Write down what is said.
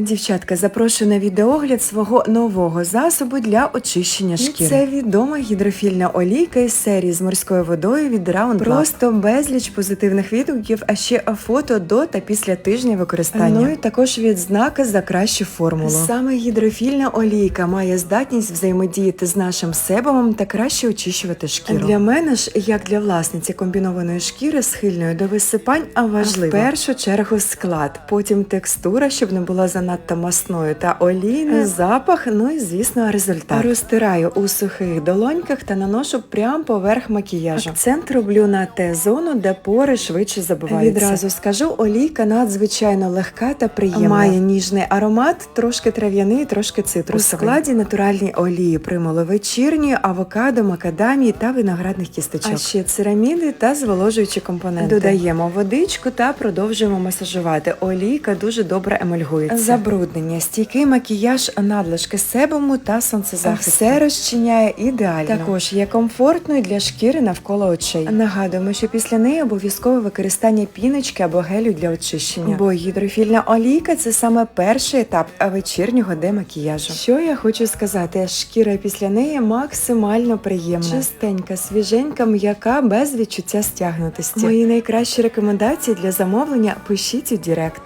Дівчатка, запрошую на відеогляд свого нового засобу для очищення шкіри. Це відома гідрофільна олійка із серії з морською водою від Round Просто безліч позитивних відгуків, а ще фото до та після тижня використання. Ну і також відзнака за кращу формулу. Саме гідрофільна олійка має здатність взаємодіяти з нашим себумом та краще очищувати шкіру. Для мене ж, як для власниці комбінованої шкіри, схильної до висипань, а важливо в першу чергу склад, потім текстура, щоб не була занадто масною та олійною, запах, ну і звісно, результат. Розтираю у сухих долоньках та наношу прямо поверх макіяжу. Акцент роблю на те зону, де пори швидше забиваються. Відразу скажу, олійка надзвичайно легка та приємна. Має ніжний аромат, трошки трав'яний, трошки цитрусовий. У складі натуральні олії примули вечірні, авокадо, макадамії та виноградних кісточок. А ще цераміди та зволожуючі компоненти. Додаємо водичку та продовжуємо масажувати. Олійка дуже добре емульгується. Забруднення, стійкий макіяж, надлишки себуму та сонцезахист. Все розчиняє ідеально. Також є комфортною для шкіри навколо очей. Нагадуємо, що після неї обов'язкове використання піночки або гелю для очищення. Бо гідрофільна олійка це саме перший етап вечірнього демакіяжу. Що я хочу сказати, шкіра після неї максимально приємна. Чистенька, свіженька, м'яка, без відчуття стягнутості. Мої найкращі рекомендації для замовлення пишіть у Директ.